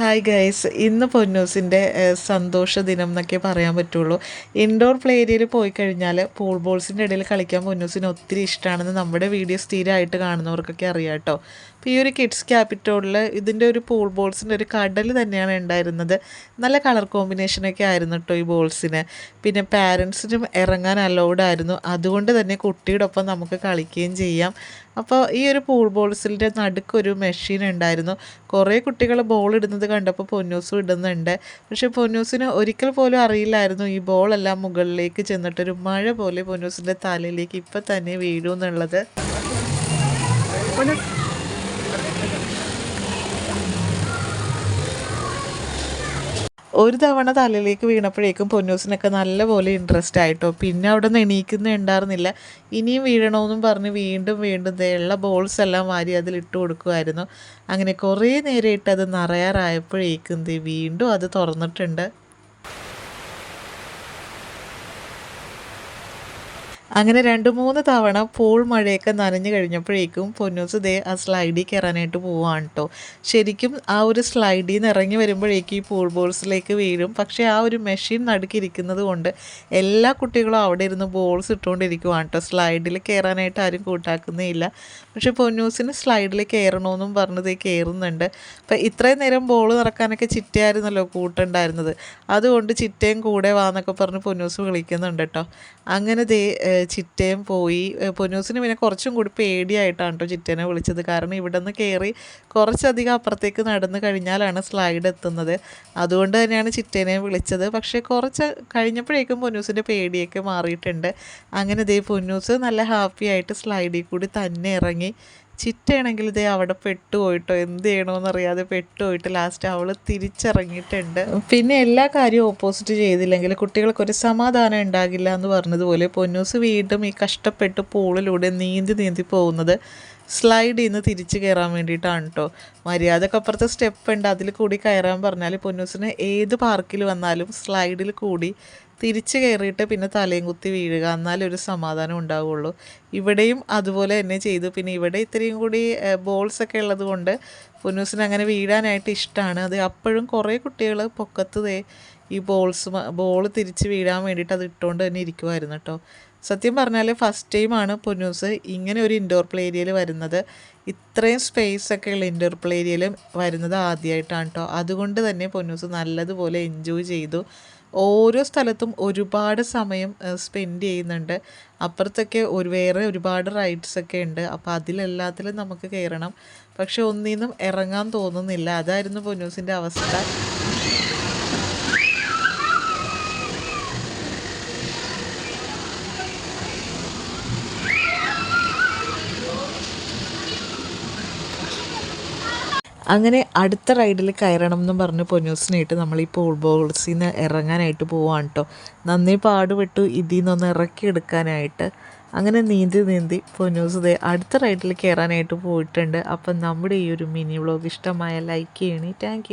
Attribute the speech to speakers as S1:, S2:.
S1: Hi guys ഇന്ന് പൊന്നൂസിന്റെ സന്തോഷ ദിനം എന്നൊക്കെ പറയാൻ പറ്റുള്ളൂ. ഇൻഡോർ പ്ലേ ഏരിയയിൽ പോയി കഴിഞ്ഞാൽ പൂൾ ബോൾസിന്റെ ഇടയിൽ കളിക്കാൻ പൊന്നൂസിന് ഒത്തിരി ഇഷ്ടമാണെന്ന് നമ്മുടെ വീഡിയോ സ്ഥിരമായിട്ട് കാണുന്നവർക്കൊക്കെ അറിയാം കേട്ടോ. അപ്പോൾ ഈ ഒരു കിഡ്സ് ക്യാപിറ്റോളിൽ ഇതിന്റെ ഒരു പൂൾ ബോൾസിന്റെ ഒരു കടൽ തന്നെയാണ് ഉണ്ടായിരുന്നത്. നല്ല കളർ കോമ്പിനേഷനൊക്കെ ആയിരുന്നു കേട്ടോ ഈ ബോൾസിന് പിന്നെ പാരൻസിനും ഇറങ്ങാൻ അലൗഡ് ആയിരുന്നു. അതുകൊണ്ട് തന്നെ കുട്ടിയുടെ ഒപ്പം നമുക്ക് കളിക്കുകയും ചെയ്യാം. അപ്പോൾ ഈ ഒരു പൂൾ ബോൾസിന്റെ നടുക്കൊരു മെഷീൻ ഉണ്ടായിരുന്നു. കുറേ കുട്ടികൾ ബോൾ ഇടുന്നത് കണ്ടപ്പോൾ പൊന്നൂസും ഇടുന്നുണ്ട്. പക്ഷേ പൊന്നൂസിന് ഒരിക്കൽ പോലും അറിയില്ലായിരുന്നു ഈ ബോളെല്ലാം മുകളിലേക്ക് ചെന്നിട്ടൊരു മഴ പോലെ പൊന്നൂസിന്റെ തലയിലേക്ക് ഇപ്പം തന്നെ വീഴുമെന്നുള്ളത് ഒരു തവണ തലയിലേക്ക് വീണപ്പോഴേക്കും പൊന്നൂസിനൊക്കെ നല്ലപോലെ ഇൻട്രസ്റ്റ് ആയിട്ടോ. പിന്നെ അവിടെ നിന്ന് എണീക്കുന്നേ ഉണ്ടായിരുന്നില്ല. ഇനിയും വീഴണമെന്നും പറഞ്ഞ് വീണ്ടും വീണ്ടും ഉള്ള ബോൾസ് എല്ലാം വാരി അതിൽ ഇട്ട് കൊടുക്കുമായിരുന്നു അങ്ങനെ കുറേ നേരമായിട്ട് അത് നിറയാറായപ്പോഴേക്കും വീണ്ടും അത് തുറന്നിട്ടുണ്ട്. അങ്ങനെ രണ്ട് മൂന്ന് തവണ പൂൾ മഴയൊക്കെ നനഞ്ഞു കഴിഞ്ഞപ്പോഴേക്കും പൊന്നൂസ് ദേ ആ സ്ലൈഡിൽ കയറാനായിട്ട് പോവാണ് കേട്ടോ ശരിക്കും ആ ഒരു സ്ലൈഡിൽ നിന്ന് ഇറങ്ങി വരുമ്പോഴേക്കും ഈ പൂൾ ബോൾസിലേക്ക് വീഴും. പക്ഷേ ആ ഒരു മെഷീൻ നടുക്കിരിക്കുന്നത് കൊണ്ട് എല്ലാ കുട്ടികളും അവിടെ ഇരുന്ന് ബോൾസ് ഇട്ടുകൊണ്ടിരിക്കുവാണ് കേട്ടോ സ്ലൈഡിൽ കയറാനായിട്ട് ആരും കൂട്ടാക്കുന്നേ ഇല്ല പക്ഷേ പൊന്നൂസിന് സ്ലൈഡിൽ കയറണമെന്നും പറഞ്ഞത് കയറുന്നുണ്ട് അപ്പം ഇത്രയും നേരം ബോൾ നിറക്കാനൊക്കെ ചിറ്റയായിരുന്നല്ലോ കൂട്ടുണ്ടായിരുന്നത്. അതുകൊണ്ട് ചിറ്റയും കൂടെ വാന്നൊക്കെ പറഞ്ഞ് പൊന്നൂസ് വിളിക്കുന്നുണ്ട് കേട്ടോ അങ്ങനെ ദേ ചിറ്റയും പോയി. പൊന്നൂസിന് പിന്നെ കുറച്ചും കൂടി പേടിയായിട്ടാണ് കേട്ടോ ചിറ്റേനെ വിളിച്ചത്. കാരണം ഇവിടെ നിന്ന് കയറി കുറച്ചധികം അപ്പുറത്തേക്ക് നടന്നു കഴിഞ്ഞാലാണ് സ്ലൈഡ് എത്തുന്നത്. അതുകൊണ്ട് തന്നെയാണ് ചിറ്റേനെ വിളിച്ചത്. പക്ഷേ കുറച്ച് കഴിഞ്ഞപ്പോഴേക്കും പൊന്നൂസിന്റെ പേടിയൊക്കെ മാറിയിട്ടുണ്ട്. അങ്ങനെ ദേ പൊന്നൂസ് നല്ല ഹാപ്പി ആയിട്ട് സ്ലൈഡിൽ കൂടി തന്നെ ഇറങ്ങി. ചിറ്റയാണെങ്കിൽ ഇതേ അവിടെ പെട്ടുപോയിട്ടോ എന്ത് ചെയ്യണമെന്നറിയാതെ പെട്ടുപോയിട്ട് ലാസ്റ്റ് അവൾ തിരിച്ചിറങ്ങിയിട്ടുണ്ട്. പിന്നെ എല്ലാ കാര്യവും ഓപ്പോസിറ്റ് ചെയ്തില്ലെങ്കിൽ കുട്ടികൾക്ക് ഒരു സമാധാനം ഉണ്ടാകില്ല എന്ന് പറഞ്ഞതുപോലെ പൊന്നൂസ് വീണ്ടും ഈ കഷ്ടപ്പെട്ട് പൂളിലൂടെ നീന്തി നീന്തി പോകുന്നത് സ്ലൈഡ് ചെയ്യുന്ന തിരിച്ച് കയറാൻ വേണ്ടിയിട്ടാണ് കേട്ടോ മര്യാദക്കപ്പുറത്തെ സ്റ്റെപ്പ് ഉണ്ട്. അതിൽ കൂടി കയറാൻ പറഞ്ഞാൽ പൊന്നൂസിന് ഏത് പാർക്കിൽ വന്നാലും സ്ലൈഡിൽ കൂടി തിരിച്ച് കയറിയിട്ട് പിന്നെ തലയും കുത്തി വീഴുക എന്നാലും ഒരു സമാധാനം ഉണ്ടാവുള്ളൂ. ഇവിടെയും അതുപോലെ തന്നെ ചെയ്തു. പിന്നെ ഇവിടെ ഇത്രയും കൂടി ബോൾസൊക്കെ ഉള്ളത് കൊണ്ട് ഫുനൂസിന് അങ്ങനെ വീഴാനായിട്ട് ഇഷ്ടമാണ് അത് അപ്പോഴും കുറേ കുട്ടികൾ പൊക്കത്ത് ഈ ബോൾസ് ബോൾ തിരിച്ച് വീഴാൻ വേണ്ടിയിട്ട് അത് ഇട്ടുകൊണ്ട് തന്നെ ഇരിക്കുമായിരുന്നു കേട്ടോ സത്യം പറഞ്ഞാൽ ഫസ്റ്റ് ടൈമാണ് പൊന്നൂസ് ഇങ്ങനെ ഒരു ഇൻഡോർ പ്ലേ ഏരിയയിൽ വരുന്നത്. ഇത്രയും സ്പേസ് ഒക്കെ ഉള്ള ഇൻഡോർ പ്ലേ ഏരിയയിൽ വരുന്നത് ആദ്യമായിട്ടാണ് കേട്ടോ അതുകൊണ്ട് തന്നെ പൊന്നൂസ് നല്ലതുപോലെ എൻജോയ് ചെയ്തു. ഓരോ സ്ഥലത്തും ഒരുപാട് സമയം സ്പെൻഡ് ചെയ്യുന്നുണ്ട്. അപ്പുറത്തൊക്കെ ഒരു വേറെ ഒരുപാട് റൈഡ്സ് ഒക്കെ ഉണ്ട്. അപ്പോൾ അതിലെല്ലാത്തിലും നമുക്ക് കയറണം പക്ഷെ ഒന്നിന്നും ഇറങ്ങാൻ തോന്നുന്നില്ല. അതായിരുന്നു പൊന്നൂസിന്റെ അവസ്ഥ. അങ്ങനെ അടുത്ത റൈഡിൽ കയറണം എന്ന് പറഞ്ഞ് പൊന്നൂസിനായിട്ട് നമ്മൾ ഈ പോൾ ബോൾസിൽ നിന്ന് ഇറങ്ങാനായിട്ട് പോവാണ് കേട്ടോ നന്ദി പാടുപെട്ടു ഇതിൽ നിന്നൊന്ന് ഇറക്കിയെടുക്കാനായിട്ട്. അങ്ങനെ നീന്തി നീന്തി പൊന്നൂസ് ദേ അടുത്ത റൈഡിൽ കയറാനായിട്ട് പോയിട്ടുണ്ട്. അപ്പം നമ്മുടെ ഈ ഒരു മിനി വ്ളോഗ് ഇഷ്ടമായ ലൈക്ക് ചെയ്യണേ. താങ്ക്